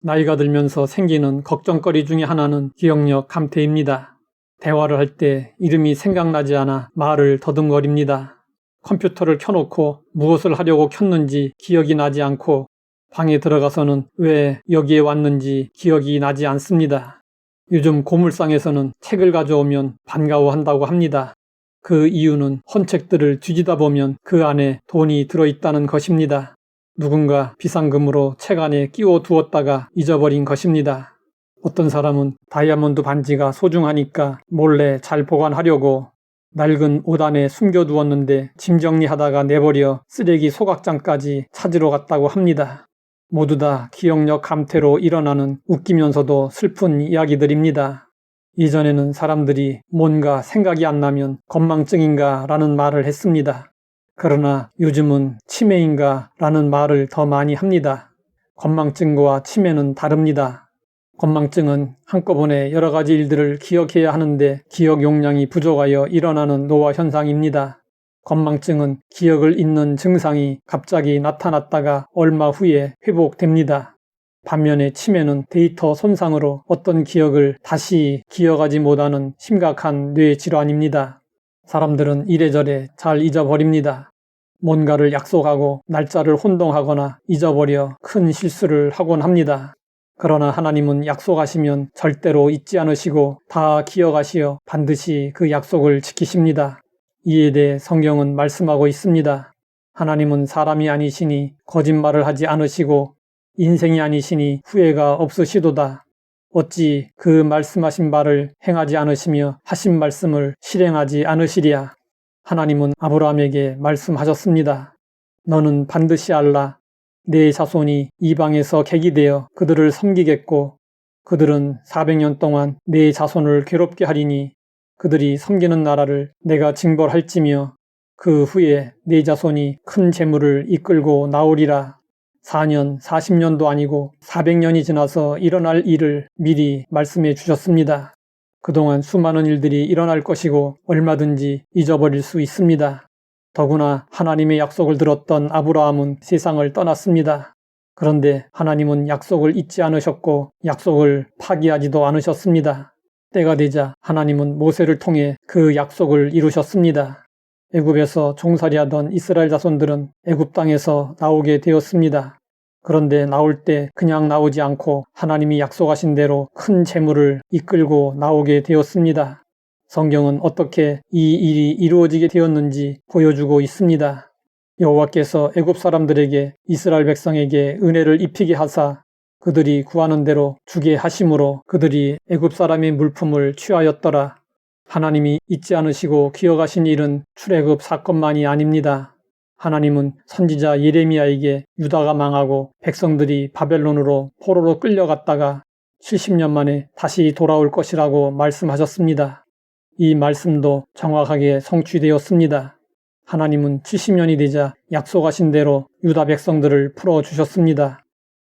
나이가 들면서 생기는 걱정거리 중에 하나는 기억력 감퇴입니다. 대화를 할 때 이름이 생각나지 않아 말을 더듬거립니다. 컴퓨터를 켜놓고 무엇을 하려고 켰는지 기억이 나지 않고 방에 들어가서는 왜 여기에 왔는지 기억이 나지 않습니다. 요즘 고물상에서는 책을 가져오면 반가워한다고 합니다. 그 이유는 헌책들을 뒤지다 보면 그 안에 돈이 들어있다는 것입니다. 누군가 비상금으로 책 안에 끼워 두었다가 잊어버린 것입니다. 어떤 사람은 다이아몬드 반지가 소중하니까 몰래 잘 보관하려고 낡은 옷 안에 숨겨두었는데 짐 정리하다가 내버려 쓰레기 소각장까지 찾으러 갔다고 합니다. 모두 다 기억력 감퇴로 일어나는 웃기면서도 슬픈 이야기들입니다. 이전에는 사람들이 뭔가 생각이 안 나면 건망증인가 라는 말을 했습니다. 그러나 요즘은 치매인가 라는 말을 더 많이 합니다. 건망증과 치매는 다릅니다. 건망증은 한꺼번에 여러 가지 일들을 기억해야 하는데 기억 용량이 부족하여 일어나는 노화 현상입니다. 건망증은 기억을 잃는 증상이 갑자기 나타났다가 얼마 후에 회복됩니다. 반면에 치매는 데이터 손상으로 어떤 기억을 다시 기억하지 못하는 심각한 뇌 질환입니다. 사람들은 이래저래 잘 잊어버립니다. 뭔가를 약속하고 날짜를 혼동하거나 잊어버려 큰 실수를 하곤 합니다. 그러나 하나님은 약속하시면 절대로 잊지 않으시고 다 기억하시어 반드시 그 약속을 지키십니다. 이에 대해 성경은 말씀하고 있습니다. 하나님은 사람이 아니시니 거짓말을 하지 않으시고 인생이 아니시니 후회가 없으시도다. 어찌 그 말씀하신 바를 행하지 않으시며 하신 말씀을 실행하지 않으시리야. 하나님은 아브라함에게 말씀하셨습니다. 너는 반드시 알라. 내 자손이 이방에서 객이 되어 그들을 섬기겠고 그들은 400년 동안 내 자손을 괴롭게 하리니 그들이 섬기는 나라를 내가 징벌할지며 그 후에 내 자손이 큰 재물을 이끌고 나오리라. 4년, 40년도 아니고 400년이 지나서 일어날 일을 미리 말씀해 주셨습니다. 그동안 수많은 일들이 일어날 것이고 얼마든지 잊어버릴 수 있습니다. 더구나 하나님의 약속을 들었던 아브라함은 세상을 떠났습니다. 그런데 하나님은 약속을 잊지 않으셨고 약속을 파기하지도 않으셨습니다. 때가 되자 하나님은 모세를 통해 그 약속을 이루셨습니다. 애굽에서 종살이하던 이스라엘 자손들은 애굽 땅에서 나오게 되었습니다. 그런데 나올 때 그냥 나오지 않고 하나님이 약속하신 대로 큰 재물을 이끌고 나오게 되었습니다. 성경은 어떻게 이 일이 이루어지게 되었는지 보여주고 있습니다. 여호와께서 애굽 사람들에게 이스라엘 백성에게 은혜를 입히게 하사 그들이 구하는 대로 주게 하심으로 그들이 애굽 사람의 물품을 취하였더라. 하나님이 잊지 않으시고 기억하신 일은 출애굽 사건만이 아닙니다. 하나님은 선지자 예레미야에게 유다가 망하고 백성들이 바벨론으로 포로로 끌려갔다가 70년 만에 다시 돌아올 것이라고 말씀하셨습니다. 이 말씀도 정확하게 성취되었습니다. 하나님은 70년이 되자 약속하신 대로 유다 백성들을 풀어주셨습니다.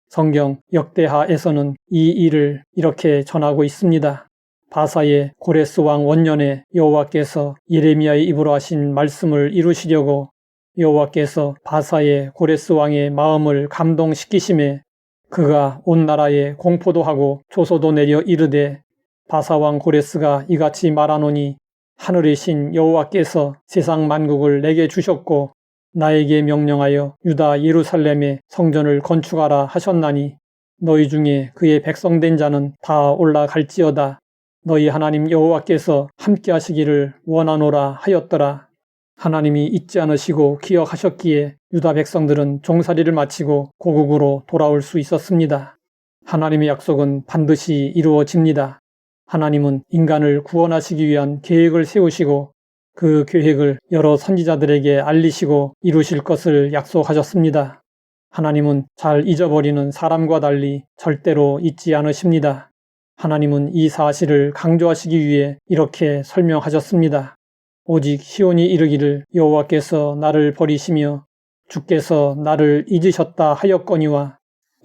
성경 역대하에서는 이 일을 이렇게 전하고 있습니다. 바사의 고레스 왕 원년에 여호와께서 예레미야의 입으로 하신 말씀을 이루시려고 여호와께서 바사의 고레스 왕의 마음을 감동시키심에 그가 온 나라에 공포도 하고 조소도 내려 이르되 바사 왕 고레스가 이같이 말하노니 하늘의 신 여호와께서 세상 만국을 내게 주셨고 나에게 명령하여 유다 예루살렘에 성전을 건축하라 하셨나니 너희 중에 그의 백성된 자는 다 올라갈지어다. 너희 하나님 여호와께서 함께 하시기를 원하노라 하였더라. 하나님이 잊지 않으시고 기억하셨기에 유다 백성들은 종살이를 마치고 고국으로 돌아올 수 있었습니다. 하나님의 약속은 반드시 이루어집니다. 하나님은 인간을 구원하시기 위한 계획을 세우시고 그 계획을 여러 선지자들에게 알리시고 이루실 것을 약속하셨습니다. 하나님은 잘 잊어버리는 사람과 달리 절대로 잊지 않으십니다. 하나님은 이 사실을 강조하시기 위해 이렇게 설명하셨습니다. 오직 시온이 이르기를 여호와께서 나를 버리시며 주께서 나를 잊으셨다 하였거니와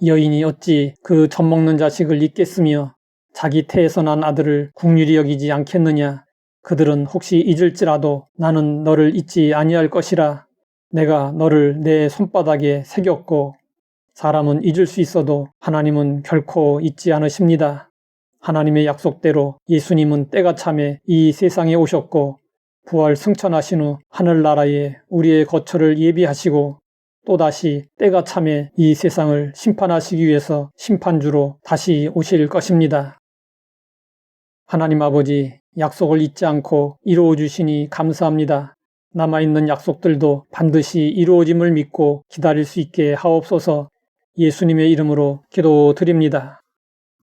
여인이 어찌 그 젖먹는 자식을 잊겠으며 자기 태에서 난 아들을 국률이 여기지 않겠느냐 그들은 혹시 잊을지라도 나는 너를 잊지 아니할 것이라 내가 너를 내 손바닥에 새겼고 사람은 잊을 수 있어도 하나님은 결코 잊지 않으십니다. 하나님의 약속대로 예수님은 때가 참에 이 세상에 오셨고 부활 승천하신 후 하늘나라에 우리의 거처를 예비하시고 또다시 때가 참에 이 세상을 심판하시기 위해서 심판주로 다시 오실 것입니다. 하나님 아버지 약속을 잊지 않고 이루어 주시니 감사합니다. 남아있는 약속들도 반드시 이루어짐을 믿고 기다릴 수 있게 하옵소서 예수님의 이름으로 기도드립니다.